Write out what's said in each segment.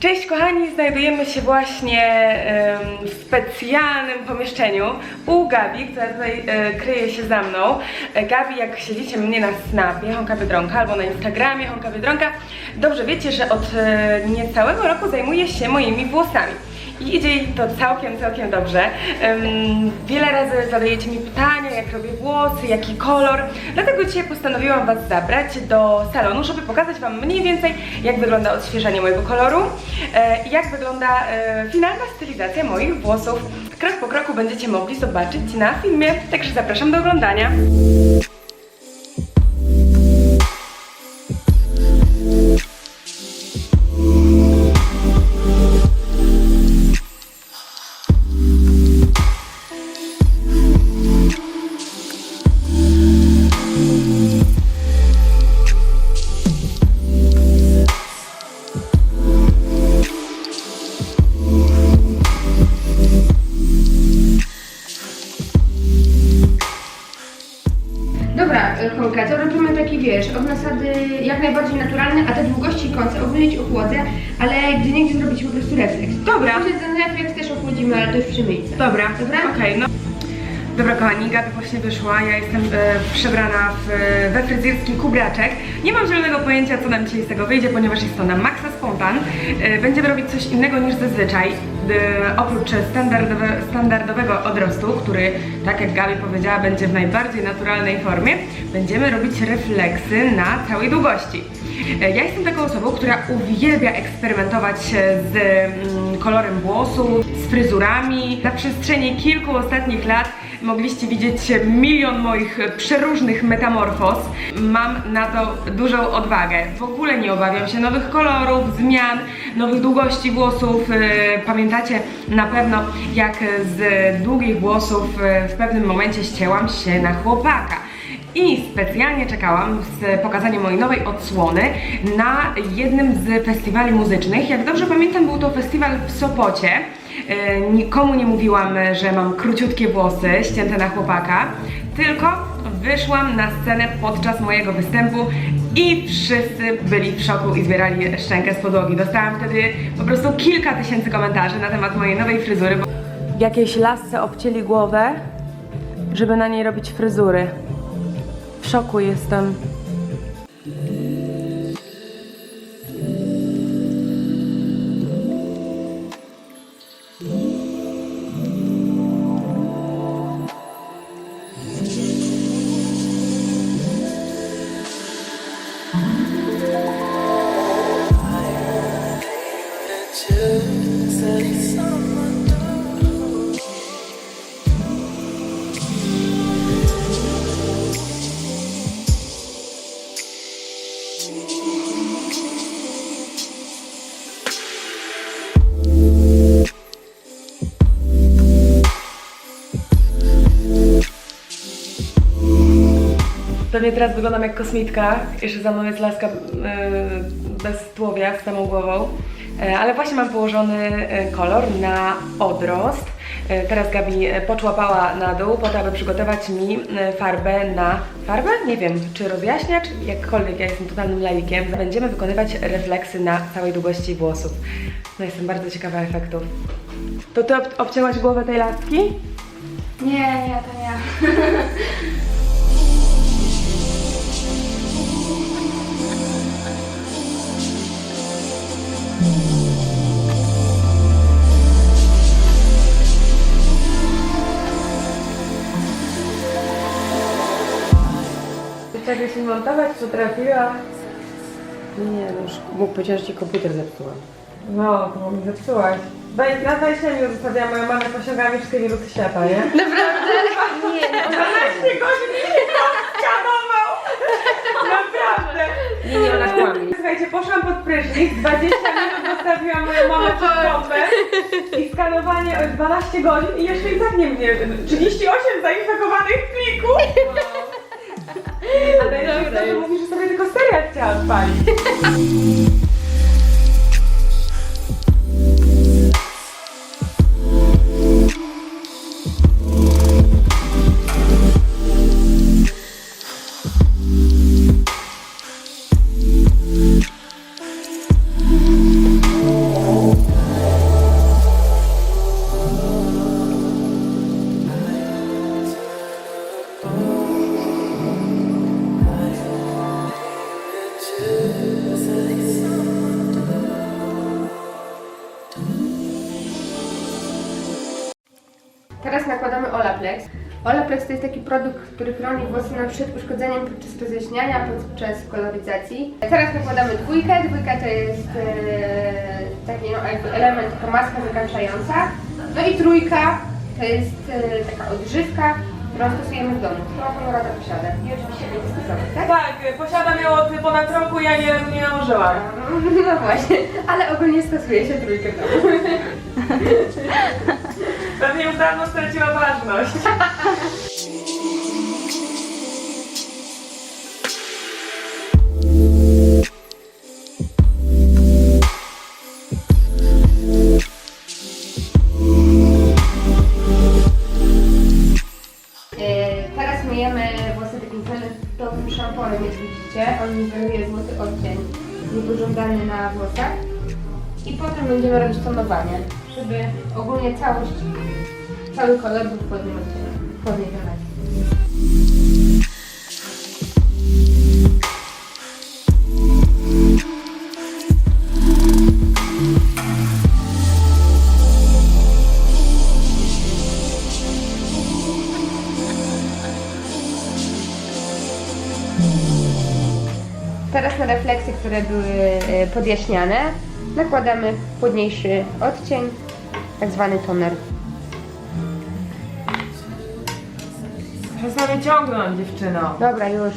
Cześć kochani, znajdujemy się właśnie w specjalnym pomieszczeniu u Gabi, która tutaj e, kryje się za mną. E, Gabi, jak śledzicie mnie na Snapie, Honka Biedronka, albo na Instagramie Honka Biedronka, dobrze wiecie, że od e, niecałego roku zajmuje się moimi włosami. I idzie jej to całkiem, całkiem dobrze. Em, wiele razy zadajecie mi pytania, jak robię włosy, jaki kolor. Dlatego dzisiaj postanowiłam Was zabrać do salonu, żeby pokazać Wam mniej więcej, jak wygląda odświeżanie mojego koloru e, i jak wygląda e, finalna stylizacja moich włosów. Krok po kroku będziecie mogli zobaczyć na filmie, także zapraszam do oglądania. Ogólnie ci ochłodzę, ale gdzie niegdzie zrobić po prostu refleks. Dobra. Później ten refleks też ochłodzimy, ale to już przy myjce. Dobra, Dobra? Okej, no. Dobra kochani, Gabi właśnie wyszła, ja jestem e, przebrana w, e, we fryzjerski kubraczek. Nie mam zielonego pojęcia, co nam dzisiaj z tego wyjdzie, ponieważ jest to na maksa spontan. E, będziemy robić coś innego niż zazwyczaj. E, oprócz standardowe, standardowego odrostu, który, tak jak Gabi powiedziała, będzie w najbardziej naturalnej formie, będziemy robić refleksy na całej długości. E, Ja jestem taką osobą, która uwielbia eksperymentować z mm, kolorem włosów, z fryzurami. Na przestrzeni kilku ostatnich lat mogliście widzieć milion moich przeróżnych metamorfoz. Mam na to dużą odwagę. W ogóle nie obawiam się nowych kolorów, zmian, nowych długości włosów. E, Pamiętacie na pewno, jak z długich włosów e, w pewnym momencie ścięłam się na chłopaka. I specjalnie czekałam z pokazaniem mojej nowej odsłony na jednym z festiwali muzycznych. Jak dobrze pamiętam, był to festiwal w Sopocie. E, Nikomu nie mówiłam, że mam króciutkie włosy ścięte na chłopaka, tylko wyszłam na scenę podczas mojego występu i wszyscy byli w szoku i zbierali szczękę z podłogi. Dostałam wtedy po prostu kilka tysięcy komentarzy na temat mojej nowej fryzury. Jakiejś lasce obcięli głowę, żeby na niej robić fryzury. W szoku jestem. Pewnie teraz wyglądam jak kosmitka. Jeszcze za mną jest laska yy, bez tułowia, z samą głową. E, ale właśnie mam położony e, kolor na odrost. Teraz Gabi poczłapała na dół po to, aby przygotować mi farbę na... Farbę? Nie wiem, czy rozjaśniacz? Jakkolwiek, ja jestem totalnym laikiem. Będziemy wykonywać refleksy na całej długości włosów. No jestem bardzo ciekawa efektów. To ty ob- obcięłaś głowę tej laski? Nie, nie, to nie. Tak się montować potrafiła. Nie, no już mógł powiedzieć, że ci komputer zepsuła. No, to mi zepsułaś. Daj, na 20 minut zostawiałam moją mamę, posiągałam już wszystkie wirusy świata, nie? Naprawdę? Nie, nie, 12 godzin mi to skanował! Naprawdę! nie, nie, ona kłamie. Słuchajcie, poszłam pod prysznic, 20 minut zostawiłam moją mamę przed kąpem i skanowanie o 12 godzin i jeszcze i tak nie mnie 38 zainfekowanych plików! A najlepsze jest to, że mówi, że sobie tylko serial chciała odpalić. Olaplex. To jest taki produkt, który chroni włosy na przed uszkodzeniem podczas rozjaśniania, podczas koloryzacji. Teraz nakładamy dwójkę. Dwójka to jest e, taki no, jakby element, taka maska zakalczająca. No i trójka to jest e, taka odżywka, którą stosujemy w domu. Którą Konrada posiada. I oczywiście będzie stosować, tak? Tak, posiadam ją od ponad roku, ja nie, nie nałożyłam. No właśnie, ale ogólnie stosuje się trójkę w domu. Pewnie już dawno straciła ważność. Myjemy włosy takim fioletowym szamponem, jak widzicie. On niweluje złoty odcień niepożądany na włosach. I potem będziemy robić tonowanie, żeby ogólnie całość, cały kolor był w odcieniu, które były e, podjaśniane, nakładamy chłodniejszy odcień, tak zwany toner. Przestań ciągnąć, dziewczyno. Dobra, już.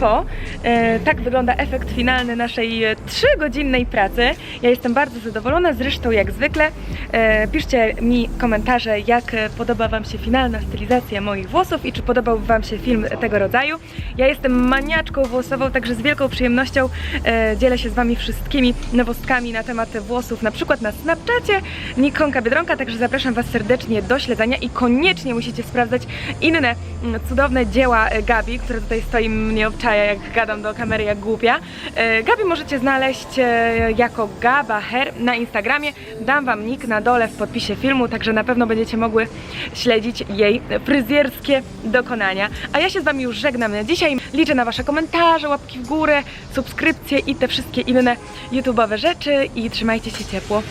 Ja E, tak wygląda efekt finalny naszej e, trzygodzinnej pracy. Ja jestem bardzo zadowolona, zresztą jak zwykle. E, piszcie mi komentarze, jak podoba Wam się finalna stylizacja moich włosów i czy podobał Wam się film tego rodzaju. Ja jestem maniaczką włosową, także z wielką przyjemnością dzielę się z Wami wszystkimi nowostkami na temat włosów, na przykład na Snapchacie Nikonka Biedronka, także zapraszam Was serdecznie do śledzenia i koniecznie musicie sprawdzać inne mm, cudowne dzieła Gabi, które tutaj stoi mnie obczaja, jak gadam do kamery jak głupia. E, Gabi możecie znaleźć e, jako Gaba Hair na Instagramie. Dam Wam nick na dole w podpisie filmu, także na pewno będziecie mogły śledzić jej fryzjerskie dokonania. A ja się z Wami już żegnam na dzisiaj. Liczę na Wasze komentarze, łapki w górę, subskrypcje i te wszystkie inne YouTube'owe rzeczy i trzymajcie się ciepło.